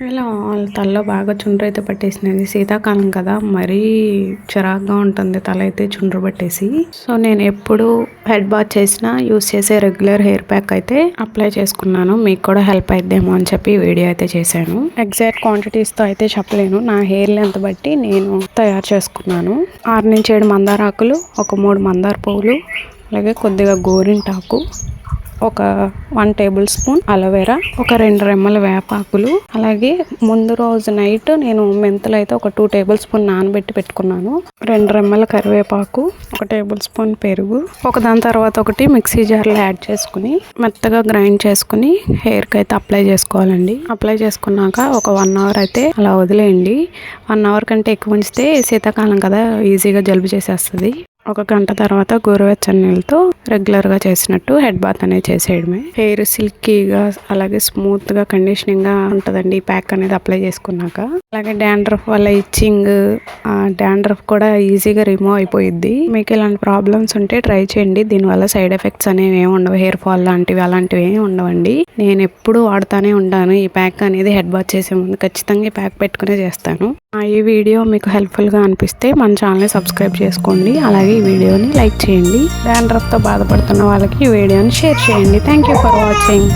ఇలా వాళ్ళ తలలో బాగా చుండ్రు అయితే పట్టేసినది శీతాకాలం కదా మరీ చిరాగ్గా ఉంటుంది తల అయితే చుండ్రు పట్టేసి. సో నేను ఎప్పుడు హెడ్ బాత్ చేసినా యూస్ చేసే రెగ్యులర్ హెయిర్ ప్యాక్ అయితే అప్లై చేసుకున్నాను. మీకు కూడా హెల్ప్ అయిద్దేమో అని చెప్పి వీడియో అయితే చేశాను. ఎగ్జాక్ట్ క్వాంటిటీస్తో అయితే చెప్పలేను. నా హెయిర్ లెంత్ బట్టి నేను తయారు చేసుకున్నాను. ఆరు నుంచి ఏడు మందార ఆకులు ఒక మూడు మందార పువ్వులు అలాగే కొద్దిగా గోరింటాకు ఒక వన్ టేబుల్ స్పూన్ అలోవెరా ఒక రెండు రెమ్మల వేపాకులు అలాగే ముందు రోజు నైట్ నేను మెంతులు అయితే ఒక టూ టేబుల్ స్పూన్ నానబెట్టి పెట్టుకున్నాను. రెండు రెమ్మల కరివేపాకు ఒక టేబుల్ స్పూన్ పెరుగు ఒక దాని తర్వాత ఒకటి మిక్సీ జార్లో యాడ్ చేసుకుని మెత్తగా గ్రైండ్ చేసుకుని హెయిర్కి అయితే అప్లై చేసుకోవాలండి. అప్లై చేసుకున్నాక ఒక వన్ అవర్ అయితే అలా వదిలేయండి. వన్ అవర్ కంటే ఎక్కువ ఉంచితే శీతాకాలం కదా ఈజీగా జలుబు చేసేస్తుంది. ఒక గంట తర్వాత గోరువెచ్చని నీళ్ళతో రెగ్యులర్గా చేసినట్టు హెడ్ బాత్ అనేది చేసేయడమే. హెయిర్ సిల్కీగా అలాగే స్మూత్గా కండిషనింగ్గా ఉంటుందండి ఈ ప్యాక్ అనేది అప్లై చేసుకున్నాక. అలాగే డాండ్రఫ్ వల్ల ఇచ్చింగ్ డాండ్రఫ్ కూడా ఈజీగా రిమూవ్ అయిపోయిద్ది. మీకు ఇలాంటి ప్రాబ్లమ్స్ ఉంటే ట్రై చేయండి. దీనివల్ల సైడ్ ఎఫెక్ట్స్ అనేవి ఏమి ఉండవు. హెయిర్ ఫాల్ లాంటివి అలాంటివి ఏమి ఉండవండి. నేను ఎప్పుడు వాడుతానే ఉంటాను. ఈ ప్యాక్ అనేది హెడ్ బాత్ చేసే ముందు ఖచ్చితంగా ఈ ప్యాక్ పెట్టుకునే చేస్తాను. ఆ, ఈ వీడియో మీకు హెల్ప్ఫుల్గా అనిపిస్తే మన ఛానల్ని సబ్స్క్రైబ్ చేసుకోండి. అలాగే ఈ వీడియోని లైక్ చేయండి. డాండ్రఫ్తో బాధపడుతున్న వాళ్ళకి ఈ వీడియోని షేర్ చేయండి. Thank you for watching